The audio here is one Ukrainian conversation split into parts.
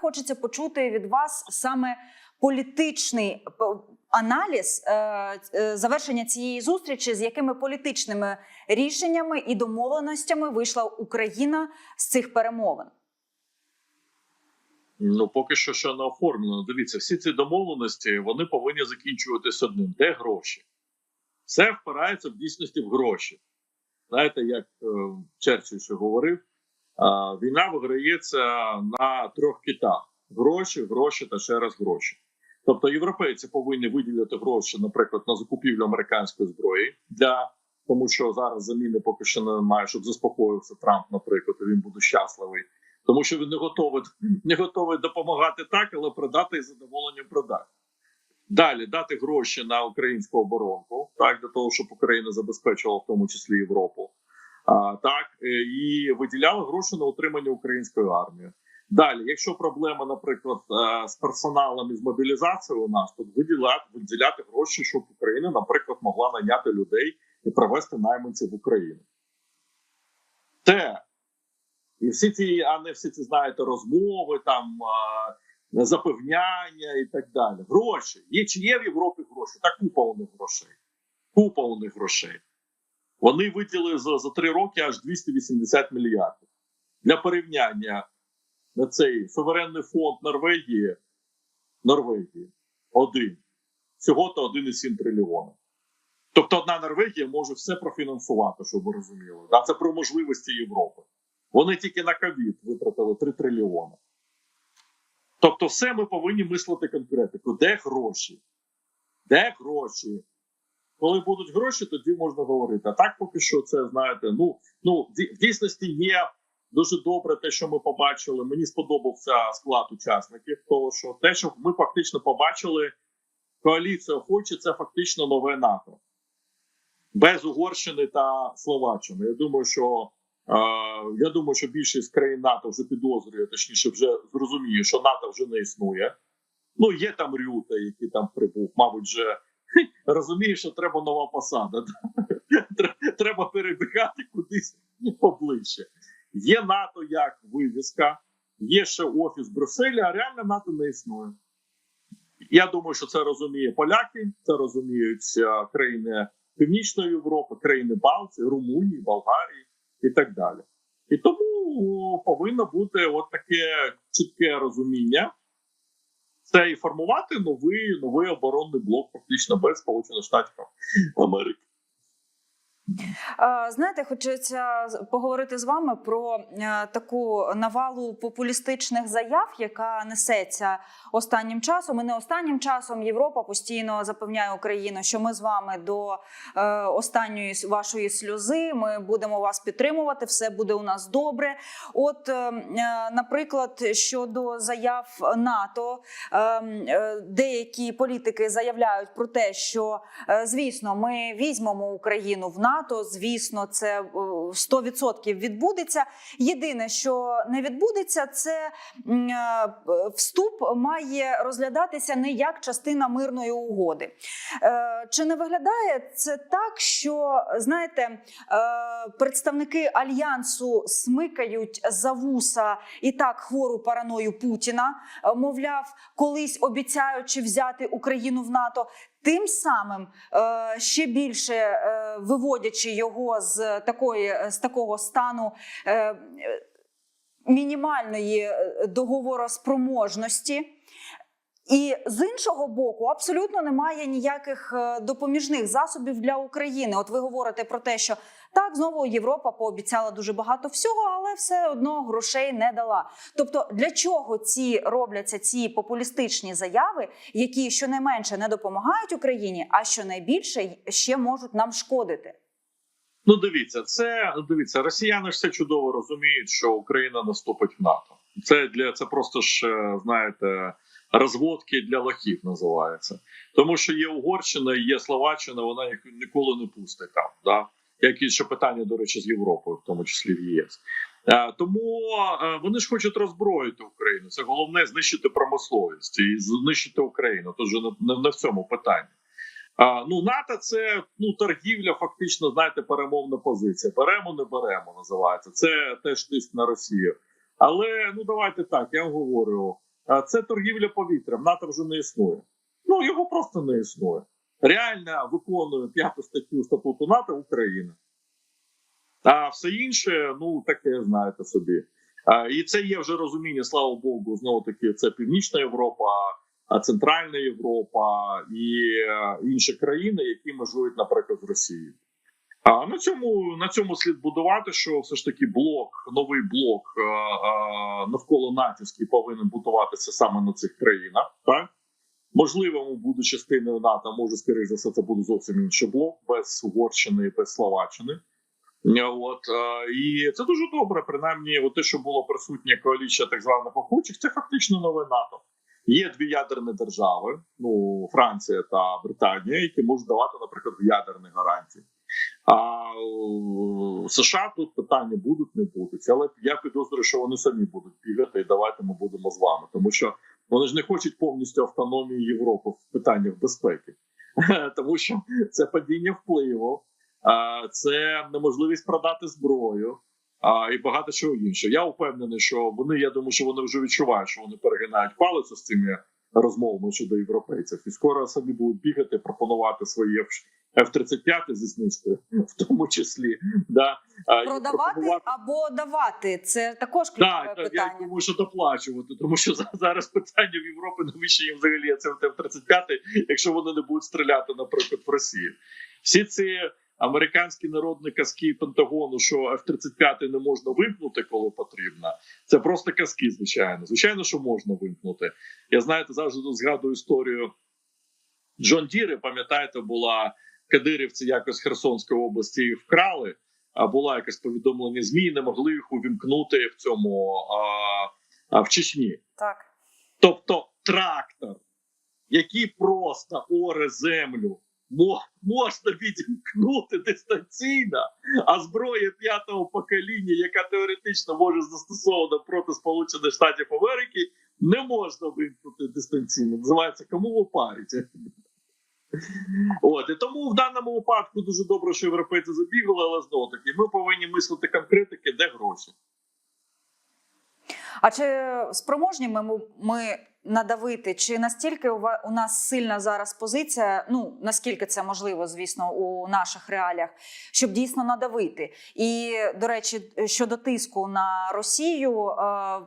хочеться почути від вас саме політичний аналіз е, е, завершення цієї зустрічі, з якими політичними рішеннями і домовленостями вийшла Україна з цих перемовин. Ну поки що ще не оформлено. Дивіться, всі ці домовленості вони повинні закінчуватися одним: де гроші? Все впирається в дійсності в гроші. Знаєте, як е, Черчилль ще говорив, е, війна виграється на трьох китах: гроші, гроші та ще раз гроші. Тобто європейці повинні виділяти гроші, наприклад, на закупівлю американської зброї для тому, що зараз заміни поки що немає, щоб заспокоївся Трамп, наприклад, і він буде щасливий, тому що він не готовий не готовий допомагати так, але продати із задоволенням продати. Далі дати гроші на українську оборонку, так для того, щоб Україна забезпечила в тому числі Європу. Так е, і виділяли гроші на утримання української армії. Далі, якщо проблема, наприклад, е, з персоналом і з мобілізацією у нас, то виділяти, виділяти гроші, щоб Україна, наприклад, могла наняти людей і привезти найманців в Україну. Це і всі ці, а не всі ці знаєте, розмови, там запевняння і так далі. Гроші. Є чи є в Європі гроші? Та купа у них грошей. Купа у них грошей. Вони виділили за, за три роки аж 280 мільярдів. Для порівняння на цей суверенний фонд Норвегії Норвегії один. Всього-то 1,7 трильйона. Тобто одна Норвегія може все профінансувати, щоб ви розуміли. А це про можливості Європи. Вони тільки на ковід витратили 3 трильйони. Тобто, все ми повинні мислити конкретику. Де гроші? Де гроші? Коли будуть гроші, тоді можна говорити. А так поки що це знаєте. Ну ну в дійсності є дуже добре те, що ми побачили. Мені сподобався склад учасників. Того що те, що ми фактично побачили, коаліція хоче, це фактично нове НАТО без Угорщини та Словаччини. Я думаю, що я думаю, що більшість країн НАТО вже підозрює, точніше, вже зрозуміє, що НАТО вже не існує. Ну, є там Рюта, який там прибув, мабуть, вже розуміє, що треба нова посада. Треба перебігати кудись поближче. Є НАТО як вивіска, є ще офіс Брюсселя, а реально НАТО не існує. Я думаю, що це розуміє поляки, це розуміють е, країни Північної Європи, країни Балтії, Румунії, Болгарії і так далі. І тому повинно бути от таке чітке розуміння. Це і формувати новий новий оборонний блок, фактично без Сполучених Штатів Америки. Знаєте, хочеться поговорити з вами про е, таку навалу популістичних заяв, яка несеться останнім часом. І не останнім часом Європа постійно запевняє Україну, що ми з вами до е, останньої вашої сльози. Ми будемо вас підтримувати, все буде у нас добре. От, е, наприклад, щодо заяв НАТО, деякі політики заявляють про те, що звісно, ми візьмемо Україну в НАТО. Звісно, це е, 100% відбудеться. Єдине, що не відбудеться, це е, вступ має розглядатися не як частина мирної угоди. Е, Чи не виглядає це так, що знаєте, е, представники альянсу смикають за вуса і так хвору параною Путіна, Е, мовляв, колись обіцяючи взяти Україну в НАТО, тим самим е, ще більше е, виводячи його з такої з такого стану. е, е, Мінімальної е, договороспроможності, і з іншого боку, абсолютно немає ніяких е, допоміжних засобів для України. От ви говорите про те, що так знову Європа пообіцяла дуже багато всього, але все одно грошей не дала. Тобто, для чого ці робляться ці популістичні заяви, які щонайменше не допомагають Україні, а щонайбільше ще можуть нам шкодити? Ну, дивіться, це дивіться, росіяни ж все чудово розуміють, що Україна наступить в НАТО. Це для це просто ж е, знаєте. Розводки для лохів називається, тому що є Угорщина, є Словаччина, вона їх ніколи не пустить там. Да? Як ще питання, до речі, з Європою, в тому числі в ЄС. Е, тому е, вони ж хочуть роззброїти Україну. Це головне знищити промисловість і знищити Україну. Тож не, в цьому питанні. Ну, НАТО це ну торгівля, фактично, знаєте, перемовна позиція. Беремо, не беремо, називається. Це теж тиск на Росію. Але ну давайте так, я вам говорю. це торгівля повітрям. НАТО вже не існує. Ну його просто не існує. Реально виконує п'яту статтю статуту НАТО Україна. А все інше, ну таке знаєте собі. А, і це є вже розуміння, слава Богу, знову таки, це Північна Європа, а Центральна Європа і е, інші країни, які межують, наприклад, з Росією. А на цьому на цьому слід будувати, що все ж таки блок, новий блок е, е, навколо натівський повинен будуватися саме на цих країнах. Так можливо, буде частиною НАТО. Може, скоріше за все, це буде зовсім інший блок без Угорщини без Словаччини. От е, і це дуже добре. Принаймні, от те, що було присутнє коаліція так званих охочих, це фактично нове НАТО. Є дві ядерні держави: ну Франція та Британія, які можуть давати, наприклад, ядерні гарантії. А США тут питання будуть, не будуть. Але я підозрюю, що вони самі будуть бігати, і давайте ми будемо з вами, тому що вони ж не хочуть повністю автономії Європи в питаннях безпеки, тому що це падіння впливу, це неможливість продати зброю. І багато чого іншого. Я впевнений, що вони. Я думаю, що вони вже відчувають, що вони перегинають палицю з цими розмовами щодо європейців, і скоро самі будуть бігати, пропонувати свої F-35 зі знижкою, в тому числі, да Продавати пропонувати- або давати це також ключове так, так, я думаю, що доплачувати, тому що за- зараз питання в Європі, навіщо їм взагалі це Т-35, якщо вони не будуть стріляти, наприклад, в Росію. Всі ці американські народні казки Пентагону, що F-35 не можна вимкнути, коли потрібно, це просто казки, звичайно. Звичайно, що можна вимкнути. Я знаєте, завжди тут згадую історію Джон Діри, пам'ятаєте, була кадирівці якось Херсонської області вкрали. А була якесь повідомлення ЗМІ, не могли їх увімкнути в цьому а, а, в Чечні. Так. Тобто трактор, який просто оре землю, можна відімкнути дистанційно, а зброя п'ятого покоління, яка теоретично може застосована проти Сполучених Штатів Америки, не можна вимкнути дистанційно. Називається кому ви парите? От і тому в даному випадку дуже добре, що європейці забігали, але знову таки ми повинні мислити конкретики, де гроші. А чи спроможні ми, ми надавити? Чи настільки у нас сильна зараз позиція? Ну наскільки це можливо, звісно, у наших реаліях, щоб дійсно надавити? І до речі, щодо тиску на Росію, е,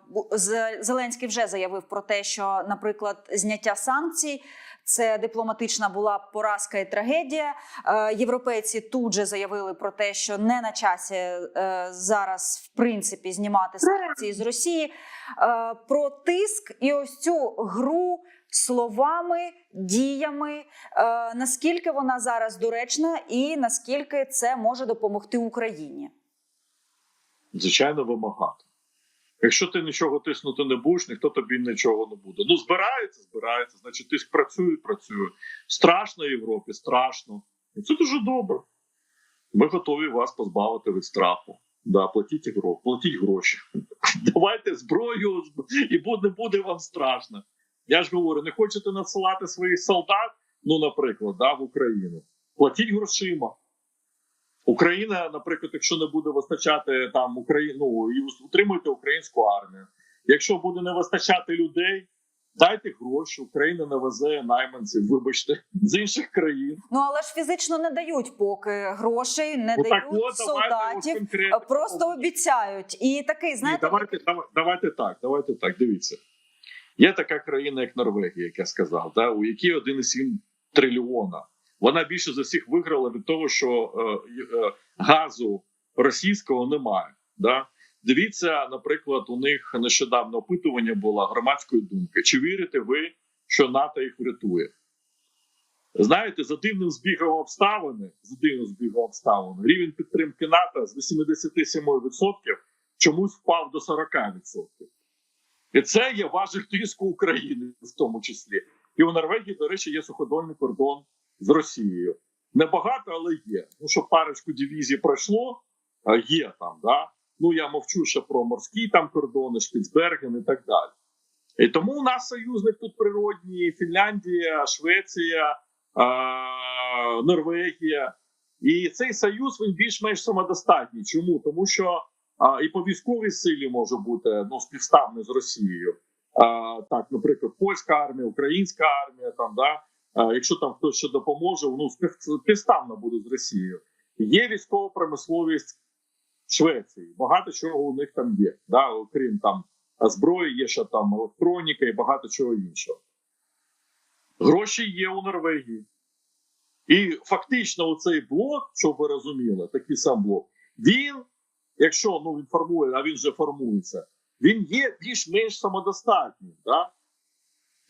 Зеленський вже заявив про те, що, наприклад, зняття санкцій. Це дипломатична була поразка і трагедія. Е, Європейці тут же заявили про те, що не на часі е, зараз, в принципі, знімати санкції з Росії. Е, Про тиск і ось цю гру словами, діями. Наскільки вона зараз доречна, і наскільки це може допомогти Україні? звичайно, вимагати. Якщо ти нічого тиснути не будеш, ніхто тобі нічого не буде. Ну, збирається, збирається, значить, тиск працює, працює. Страшно Європі, страшно. І це дуже добре. Ми готові вас позбавити від страху. Да, платіть гроші, платіть гроші. Давайте зброю, і буде, буде вам страшно. Я ж говорю, не хочете надсилати своїх солдат, ну, наприклад, да, в Україну. Платіть грошима. Україна, наприклад, якщо не буде вистачати там Україну, і утримуйте українську армію. Якщо буде не вистачати людей, дайте гроші. Україна навезе найманців, вибачте, з інших країн. Ну але ж фізично не дають поки грошей, не Ну, так дають от, солдатів. Просто обіцяють. І такий, Ні, знаєте, давайте, давайте так. Давайте так. Дивіться. Є така країна, як Норвегія, як я сказав, да, у якій 1,7 трильйона. Вона більше за всіх виграла від того, що е, е, газу російського немає. Да? Дивіться, наприклад, у них нещодавно опитування було громадської думки. Чи вірите ви, що НАТО їх врятує? Знаєте, за дивним збігом обставини, за дивним збігом обставин, рівень підтримки НАТО з 87% чомусь впав до 40%. І це є важик тиску України, в тому числі. І у Норвегії, до речі, є суходольний кордон з Росією. Небагато, але є. Ну, що парочку дивізій пройшло, а є там, да. Ну я мовчу ще про морські там кордони, Шпіцберген і так далі. І тому у нас союзник тут природній: Фінляндія, Швеція, а, Норвегія. І цей союз він більш-менш самодостатній. Чому? Тому що а, і по військовій силі може бути ну, співставний з Росією. А, так, наприклад, польська армія, українська армія, там да. Якщо там хтось ще допоможе, ну співставно буде з Росією. Є військова промисловість Швеції. Багато чого у них там є. Да? Окрім там зброї, є ще там електроніка і багато чого іншого. Гроші є у Норвегії. І фактично, оцей блок, щоб ви розуміли, такий сам блок, він, якщо ну, він формує, а він вже формується, він є більш-менш самодостатнім. Да?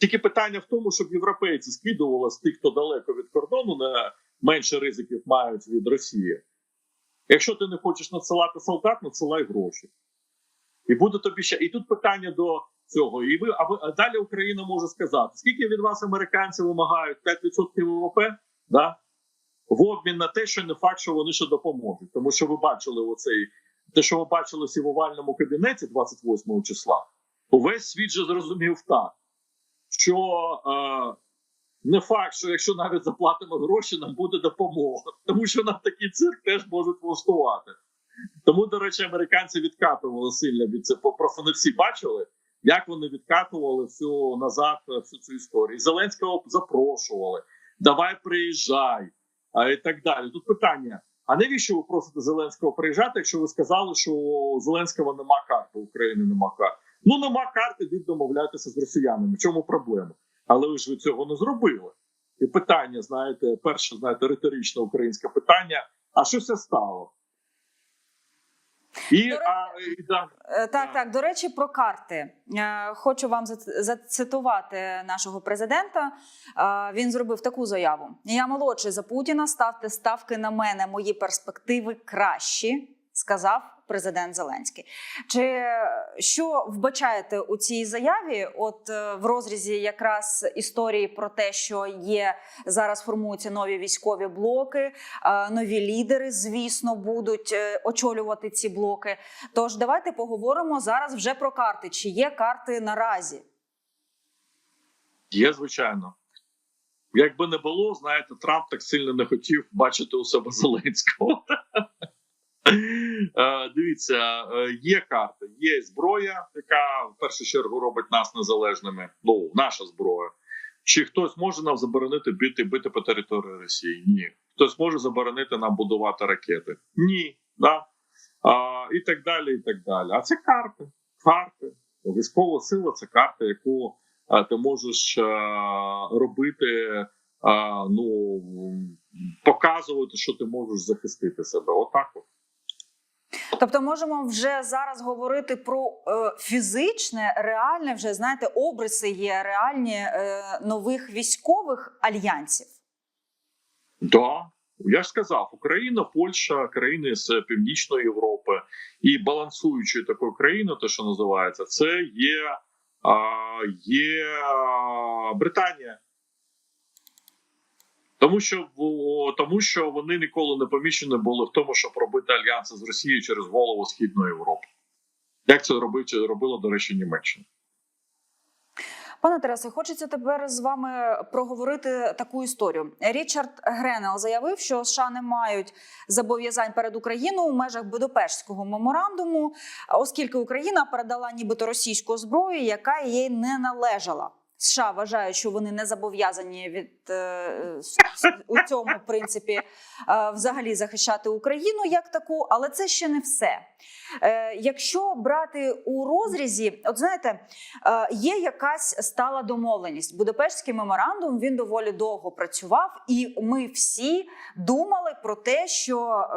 Тільки питання в тому, щоб європейці скидували з тих, хто далеко від кордону, не менше ризиків мають від Росії. Якщо ти не хочеш надсилати солдат, надсилай гроші. І буде тобі ще. І тут питання до цього. І ви, а ви а далі Україна може сказати, скільки від вас американці вимагають 5% ВВП да? в обмін на те, що не факт, що вони ще допоможуть. Тому що ви бачили оцей, те, що ви бачили в овальному кабінеті 28 числа, увесь світ же зрозумів так, що е, не факт, що якщо навіть заплатимо гроші, нам буде допомога. Тому що нам такий цирк теж можуть влаштувати. Тому, до речі, американці відкатували сильно від це. Просто не всі бачили, як вони відкатували всю назад всю цю історію. Зеленського запрошували. Давай приїжджай, а і так далі. Тут питання: а навіщо ви просите Зеленського приїжджати, якщо ви сказали, що у Зеленського нема карти, України нема карти? Ну нема карти, йдіть домовлятися з росіянами. В чому проблема? Але ви ж ви цього не зробили. І питання, знаєте, перше, знаєте, риторичне українське питання: а що це стало? І, До а, і да, Е, Так, так. До речі, про карти. Е, Хочу вам зацитувати нашого президента. Е, Він зробив таку заяву: Я молодший за Путіна. Ставте ставки на мене. Мої перспективи кращі. Сказав президент Зеленський. Чи е, що вбачаєте у цій заяві? От е, в розрізі якраз історії про те, що є зараз формуються нові військові блоки, е, нові лідери, звісно, будуть очолювати ці блоки. Тож давайте поговоримо зараз вже про карти. Чи є карти наразі? Є, звичайно. Якби не було, знаєте, Трамп так сильно не хотів бачити у себе Зеленського. Е, Дивіться, е, є карта, є зброя, яка в першу чергу робить нас незалежними. Ну, наша зброя. Чи хтось може нам заборонити бити, бити по території Росії? Ні. Хтось може заборонити нам будувати ракети? Ні. Да? А, і так далі. і так далі. А це карти. Карти. Військова сила це карта, яку а, ти можеш робити, ну показувати, що ти можеш захистити себе. Отак. От. Тобто, можемо вже зараз говорити про е, фізичне, реальне, вже знаєте, обриси є реальні е, нових військових альянсів. Да. Я ж сказав, Україна, Польща, країни з Північної Європи і балансуючою такою країною, те, що називається, це є, а, є Британія. Тому що тому що вони ніколи не поміщені були в тому, щоб робити альянси з Росією через голову Східної Європи. Як це робить, робила, до речі, Німеччина. Пане Тарасе, хочеться тепер з вами проговорити таку історію. Річард Гренел заявив, що США не мають зобов'язань перед Україною у межах Будапештського меморандуму, оскільки Україна передала нібито російську зброю, яка їй не належала. США вважають, що вони не зобов'язані від е, у цьому принципі е, взагалі захищати Україну як таку, але це ще не все. Е, якщо брати у розрізі, от знаєте, е, є якась стала домовленість. Будапештський меморандум він доволі довго працював, і ми всі думали про те, що,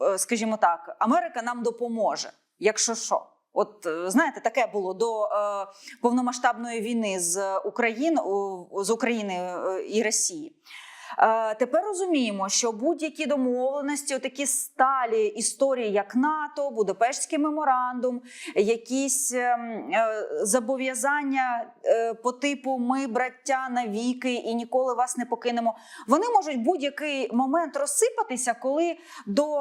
е, е, скажімо так, Америка нам допоможе, якщо що. От е, знаєте, таке було до е, повномасштабної війни з Україною з України е, і Росії. Е, Тепер розуміємо, що будь-які домовленості, такі сталі історії, як НАТО, Будапештський меморандум, якісь ем, е, зобов'язання е, по типу ми браття навіки і ніколи вас не покинемо. Вони можуть будь-який момент розсипатися, коли до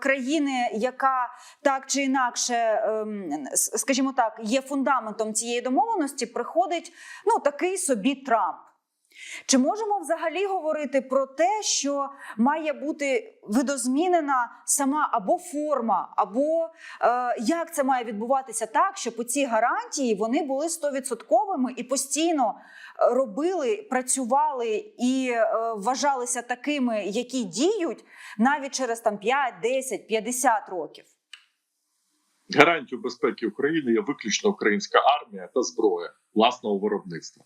країни, яка так чи інакше, ем, скажімо так, є фундаментом цієї домовленості, приходить ну такий собі Трамп. Чи можемо взагалі говорити про те, що має бути видозмінена сама або форма, або е, як це має відбуватися так, щоб ці гарантії вони були стовідсотковими і постійно е, робили, працювали і е, вважалися такими, які діють навіть через там 5, 10, 50 років? Гарантію безпеки України є виключно українська армія та зброя власного виробництва.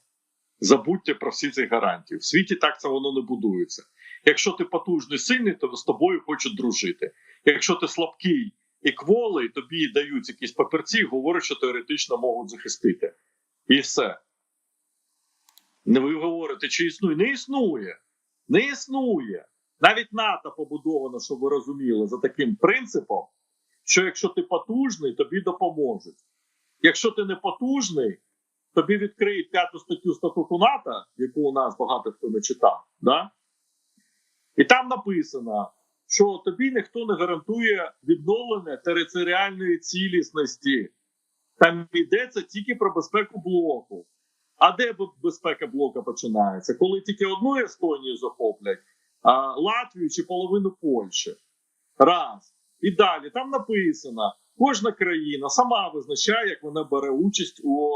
Забудьте про всі ці гарантії. В світі так це воно не будується. Якщо ти потужний сильний, то з тобою хочуть дружити. Якщо ти слабкий і кволий, тобі дають якісь папірці, і говорять, що теоретично можуть захистити. І все. Не ви говорите, чи існує? Не існує. Не існує. Навіть НАТО побудовано, щоб ви розуміли, за таким принципом, що якщо ти потужний, тобі допоможуть. Якщо ти не потужний, тобі відкриють п'яту статтю статуту НАТО, яку у нас багато хто не читав, да? і там написано, що тобі ніхто не гарантує відновлення територіальної цілісності. Там йдеться тільки про безпеку блоку. А де безпека блока починається? Коли тільки одну Естонію захоплять, а Латвію чи половину Польщі. Раз. І далі там написано: кожна країна сама визначає, як вона бере участь у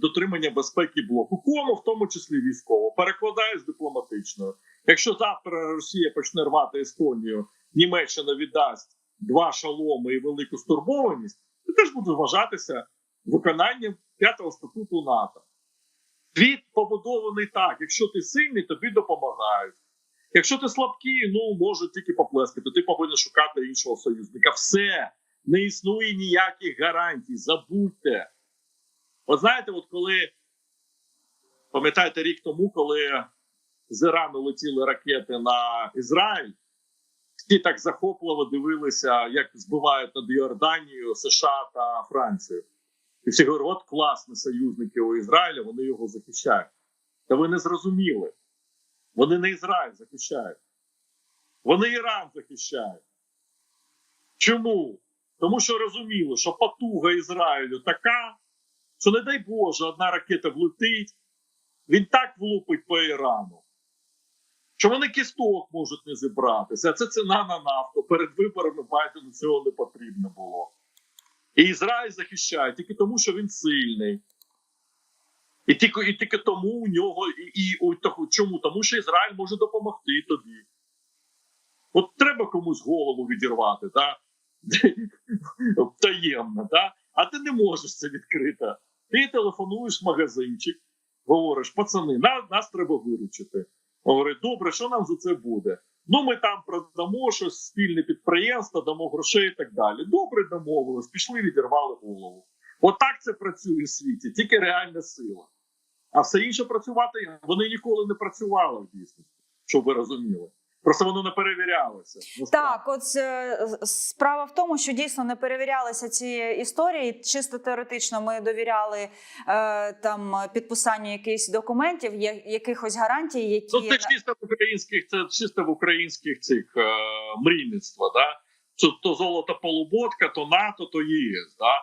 дотримання безпеки блоку. Кому, в тому числі військово, перекладаю з дипломатичною. Якщо завтра Росія почне рвати Естонію, Німеччина віддасть два шаломи і велику стурбованість, це теж буде вважатися виконанням п'ятого статуту НАТО. Світ побудований так: якщо ти сильний, тобі допомагають. Якщо ти слабкий, ну можуть тільки поплескати. Ти повинен шукати іншого союзника. Все не існує ніяких гарантій. Забудьте. От знаєте, от коли пам'ятаєте рік тому, коли з Ірану летіли ракети на Ізраїль, всі так захопливо дивилися, як збивають над Йорданією, США та Францію. І всі говорять, от класні союзники у Ізраїля, вони його захищають. Та ви не зрозуміли. Вони не Ізраїль захищають. Вони Іран захищають. Чому? Тому що розуміли, що потуга Ізраїлю така, що, не дай Боже, одна ракета влетить, він так влупить по Ірану, що вони кісток можуть не зібратися. А це ціна на нафту. Перед виборами Байдену цього не потрібно було. І Ізраїль захищає тільки тому, що він сильний. І тільки, і тільки тому у нього, і, і у чому? Тому що Ізраїль може допомогти тобі. От треба комусь голову відірвати, да? таємно, да? А ти не можеш це відкрито. Ти телефонуєш в магазинчик, говориш, пацани, нас, нас треба виручити. Говорить, добре, що нам за це буде? Ну, ми там продамо щось, спільне підприємство, дамо грошей і так далі. Добре домовились, пішли, відірвали голову. Отак це працює в світі, тільки реальна сила. А все інше працювати вони ніколи не працювали в дійсності, щоб ви розуміли. Просто воно не перевірялося. Так, от е, справа в тому, що дійсно не перевірялися ці історії. Чисто теоретично ми довіряли е, там підписанню якихось документів, я- якихось гарантій, які Ну, це чисто в українських, це чисто в українських цих е, мрійництва, да? Що то золото полуботка, то НАТО, то ЄС. Да?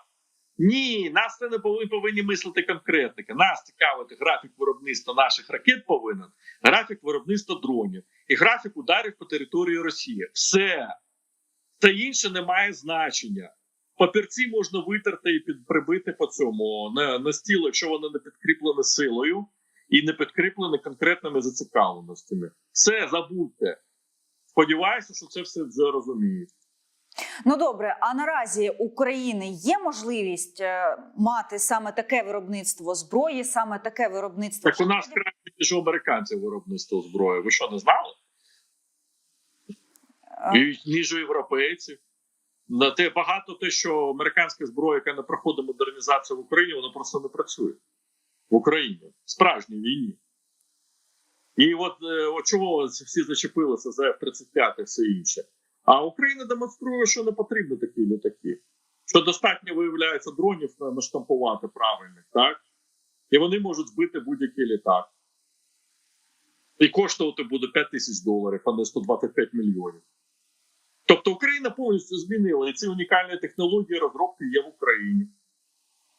Ні, нас це не повинні, повинні мислити конкретники. Нас цікавить графік виробництва наших ракет повинен, графік виробництва дронів і графік ударів по території Росії. Все. Це інше не має значення. Папірці можна витерти і під, прибити по цьому на, на стіл, якщо вони не підкріплені силою і не підкріплені конкретними зацікавленостями. Все забудьте. Сподіваюся, що це все зрозуміють. Ну добре, а наразі України є можливість е, мати саме таке виробництво зброї, саме таке виробництво Так у нас краще, ніж у американців виробництво зброї. Ви що не знали? Е, І ніж у європейців. На те багато те, що американська зброя, яка не проходить модернізацію в Україні, вона просто не працює в Україні в справжній війні. І от, е, от чого всі зачепилися за F-35 і все інше. А Україна демонструє, що не потрібні такі літаки. Що достатньо виявляється дронів наштампувати правильних, так? І вони можуть збити будь-який літак. І коштувати буде 5 тисяч доларів, а не 125 мільйонів. Тобто Україна повністю змінила і ці унікальні технології розробки є в Україні.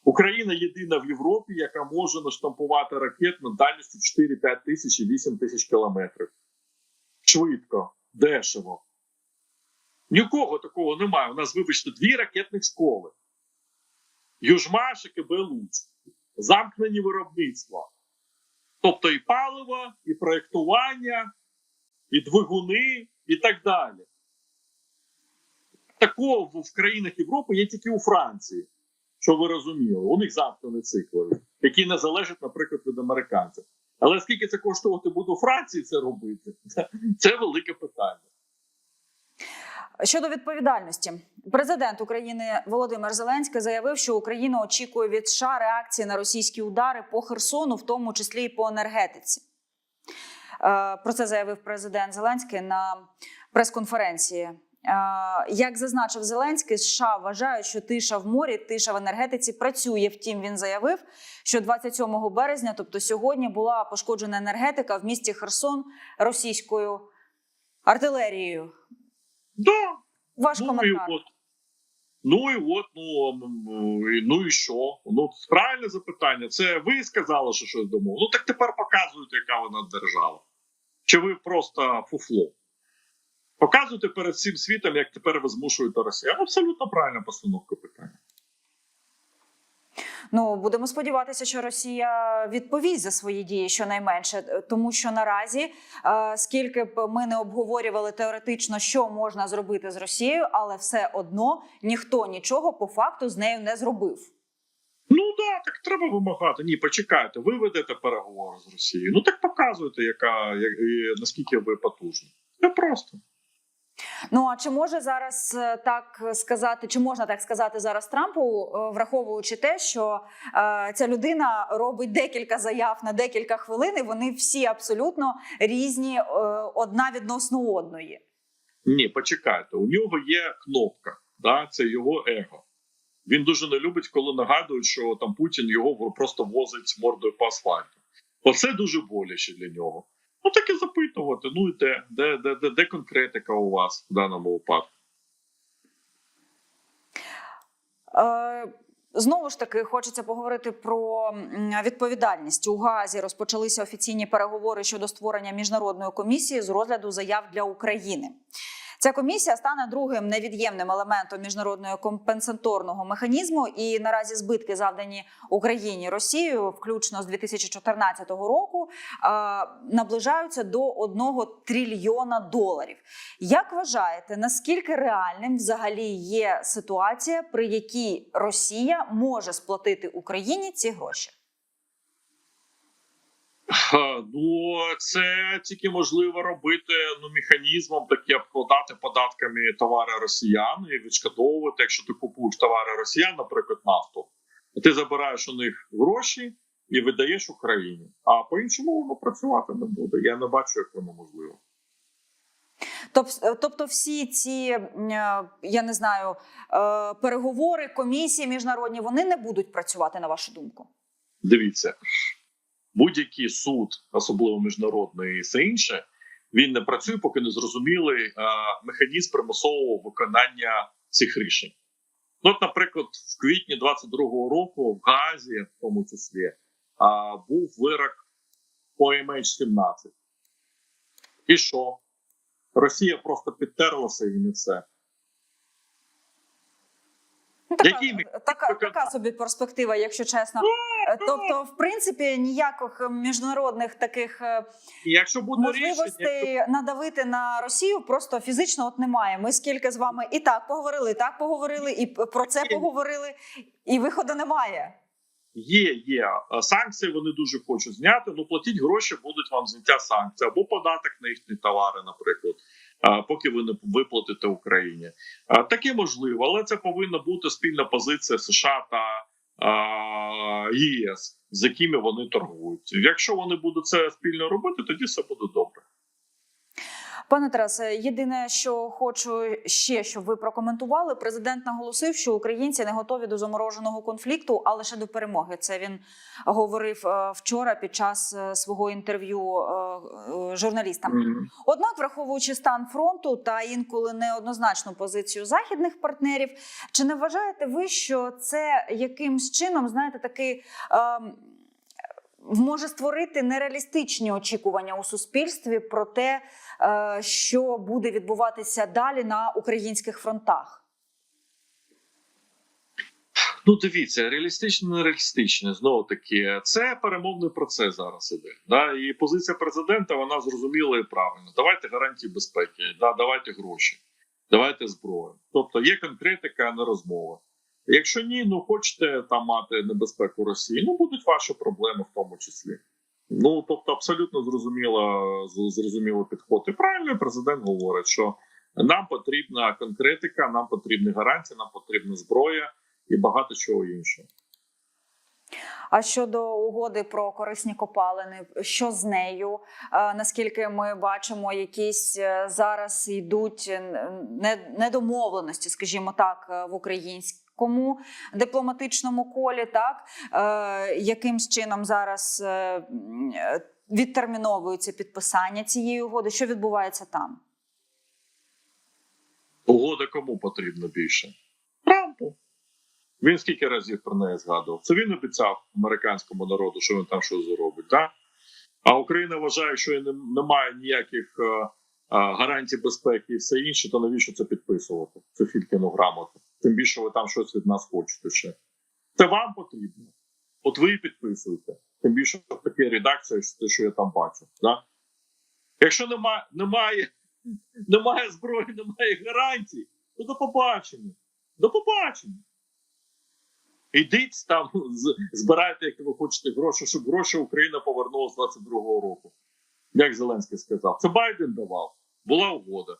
Україна єдина в Європі, яка може наштампувати ракет на дальністю 4-5 тисяч і 8 тисяч кілометрів. Швидко, дешево. Нікого такого немає. У нас, вибачте, дві ракетних школи: Южмаш і КБ Луч. Замкнені виробництва. Тобто і паливо, і проєктування, і двигуни, і так далі. Такого в країнах Європи є тільки у Франції, що ви розуміли. У них замкнені цикли, які не залежать, наприклад, від американців. Але скільки це коштувати буде у Франції це робити? Це велике питання. Щодо відповідальності, президент України Володимир Зеленський заявив, що Україна очікує від США реакції на російські удари по Херсону, в тому числі і по енергетиці. Е, Про це заявив президент Зеленський на прес-конференції. Е, Як зазначив Зеленський, США вважають, що тиша в морі, тиша в енергетиці працює. Втім, він заявив, що 27 березня, тобто сьогодні, була пошкоджена енергетика в місті Херсон російською артилерією. Да, Ваш ну і коментар. от. Ну і от, ну, ну і що? Ну, правильне запитання. Це ви сказали, що щось думав. Ну так тепер показуйте, яка вона держава. Чи ви просто фуфло? Показуйте перед всім світом, як тепер ви змушуєте Росію. Абсолютно правильна постановка питання. Ну будемо сподіватися, що Росія відповість за свої дії щонайменше, Е, тому що наразі, е, скільки б ми не обговорювали теоретично, що можна зробити з Росією, але все одно ніхто нічого по факту з нею не зробив. Ну так, так треба вимагати. Ні, почекайте, ви ведете переговори з Росією. Ну так показуйте, яка, як, наскільки ви потужні. Це просто. Ну а чи може зараз е, так сказати, чи можна так сказати зараз Трампу, е, враховуючи те, що е, ця людина робить декілька заяв на декілька хвилин, і вони всі абсолютно різні, е, одна відносно одної. Ні, почекайте. У нього є кнопка, да? це його его. Він дуже не любить, коли нагадують, що там Путін його просто возить з мордою по асфальту. Оце дуже боляче для нього. Ну так і запитувати. Ну і де, де, де, де, де конкретика у вас в даному випадку? Е, Знову ж таки, хочеться поговорити про відповідальність. У Газі розпочалися офіційні переговори щодо створення міжнародної комісії з розгляду заяв для України. Ця комісія стане другим невід'ємним елементом міжнародного компенсаторного механізму. І наразі збитки, завдані Україні Росією, включно з 2014 року, е, наближаються до 1 трильйона доларів. Як вважаєте, наскільки реальним взагалі є ситуація, при якій Росія може сплатити Україні ці гроші? Ну, це тільки можливо робити ну, механізмом, такі обкладати податками товари росіян і відшкодовувати, якщо ти купуєш товари росіян, наприклад, нафту, ти забираєш у них гроші і видаєш Україні. А по-іншому воно працювати не буде. Я не бачу, як воно можливо. Тобто, всі ці е, я не знаю е, переговори, комісії міжнародні вони не будуть працювати на вашу думку. Дивіться, будь-який суд, особливо міжнародний і все інше, він не працює, поки не зрозумілий е, механізм примусового виконання цих рішень. Ну, от, наприклад, в квітні 22-го року в Газі, в тому числі, а, був вирок по MH17. І що? Росія просто підтерлася і не все. Ну, така, Який така, така собі перспектива, якщо чесно. Е, Тобто, в принципі, ніяких міжнародних таких е, якщо буде рішення, можливостей надавити на Росію просто фізично от немає. Ми скільки з вами і так поговорили, і так поговорили, і про це Є. поговорили, і виходу немає. Є, є санкції. Вони дуже хочуть зняти. Ну платіть гроші, будуть вам зняття санкцій або податок на їхні товари, наприклад, поки ви не виплатите Україні. Таке можливо, але це повинна бути спільна позиція США та ЄС, з якими вони торгують. Якщо вони будуть це спільно робити, тоді все буде добре. Пане Тарасе, єдине, що хочу ще, щоб ви прокоментували. Президент наголосив, що українці не готові до замороженого конфлікту, а лише до перемоги. Це він говорив е, вчора під час е, свого інтерв'ю е, журналістам. Однак, враховуючи стан фронту та інколи неоднозначну позицію західних партнерів, чи не вважаєте ви, що це якимсь чином, знаєте, такий ем, може створити нереалістичні очікування у суспільстві про те, е, що буде відбуватися далі на українських фронтах? Ну, дивіться, реалістично, нереалістичне. Знову таки, це перемовний процес зараз іде. Да? І позиція президента вона зрозуміла і правильна. Давайте гарантії безпеки, да, давайте гроші, давайте зброю. Тобто є конкретика, а не розмова. Якщо ні, ну хочете там мати небезпеку Росії, ну будуть ваші проблеми в тому числі. Ну тобто, абсолютно зрозуміло, зрозуміло підход. І правильно президент говорить, що нам потрібна конкретика, нам потрібні гарантії, нам потрібна зброя і багато чого іншого. А щодо угоди про корисні копалини, що з нею? Е, Наскільки ми бачимо, якісь е, зараз йдуть е, недомовленості, скажімо так, в українському дипломатичному колі, так Е, якимсь чином зараз е, відтерміновується підписання цієї угоди? Що відбувається там? Угода кому потрібно більше? Трампу. Він скільки разів про неї згадував? Це він обіцяв американському народу, що він там щось зробить. Так? А Україна вважає, що не- немає ніяких е, е, гарантій безпеки і все інше, то навіщо це підписувати? Цю фількіну грамоту. Тим більше ви там щось від нас хочете ще. Це вам потрібно. От ви підписуєте. Тим більше в такій редакції, що те, що я там бачу. Да? Якщо немає, немає, немає зброї, немає гарантій, то до побачення. До побачення. Ідіть там, збирайте, як ви хочете, гроші, щоб гроші Україна повернула з 22-го року. Як Зеленський сказав. Це Байден давав. Була угода.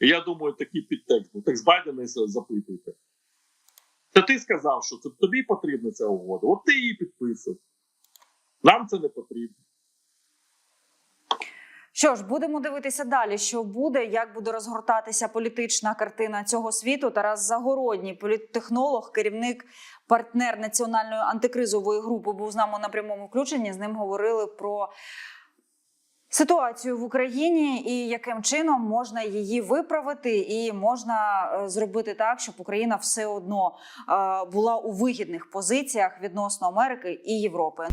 Я думаю, такий підтекст. Так з Байдена запитуйте. Та ти сказав, що це тобі потрібна ця угода. От ти її підписуй. Нам це не потрібно. Що ж, будемо дивитися далі, що буде, як буде розгортатися політична картина цього світу. Тарас Загородній, політтехнолог, керівник, партнер національної антикризової групи, був з нами на прямому включенні. З ним говорили про ситуацію в Україні і яким чином можна її виправити, і можна е, зробити так, щоб Україна все одно е, була у вигідних позиціях відносно Америки і Європи.